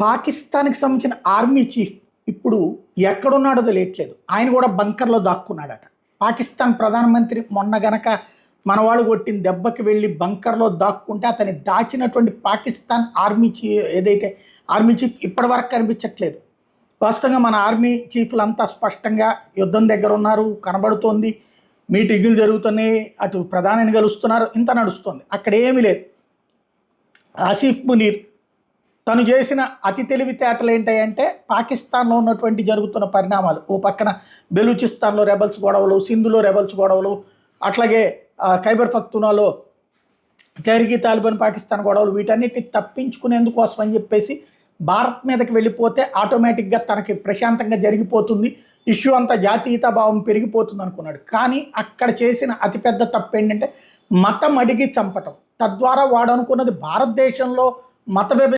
పాకిస్తాన్కి సంబంధించిన army chief ఇప్పుడు ఎక్కడున్నాడో తెలియట్లేదు. ఆయన కూడా బంకర్లో దాక్కున్నాడట. పాకిస్తాన్ ప్రధానమంత్రి మొన్న గనక మనవాళ్ళు కొట్టిన దెబ్బకి వెళ్ళి బంకర్లో దాక్కుంటే అతని దాచినటువంటి పాకిస్తాన్ ఆర్మీ చీ ఏదైతే ఆర్మీ చీఫ్ ఇప్పటివరకు కనిపించట్లేదు. వాస్తవంగా మన ఆర్మీ చీఫ్లు అంతా స్పష్టంగా యుద్ధం దగ్గర ఉన్నారు కనబడుతోంది మీటింగులు జరుగుతున్నాయి అటు ప్రధానిని కలుస్తున్నారు ఇంత నడుస్తుంది. అక్కడ ఏమీ లేదు. ఆసిఫ్ మునీర్ తను చేసిన అతి తెలివితేటలు ఏంటంటే పాకిస్తాన్లో ఉన్నటువంటి జరుగుతున్న పరిణామాలు. ఓ పక్కన బెలూచిస్తాన్లో రెబల్స్ గొడవలు సింధులో రెబల్స్ గొడవలు అట్లాగే ఖైబర్ ఫక్తునాలో తెరిగి తాలిబాన్ పాకిస్తాన్ గొడవలు వీటన్నిటిని తప్పించుకునేందుకోసం అని చెప్పేసి భారత్ మీదకి వెళ్ళిపోతే ఆటోమేటిక్గా తనకి ప్రశాంతంగా జరిగిపోతుంది. ఇష్యూ అంతా జాతీయత భావం పెరిగిపోతుంది అనుకున్నాడు. కానీ అక్కడ చేసిన అతిపెద్ద తప్పు ఏంటంటే మతం అడిగి చంపటం. తద్వారా వాడు అనుకున్నది భారతదేశంలో మత విభజన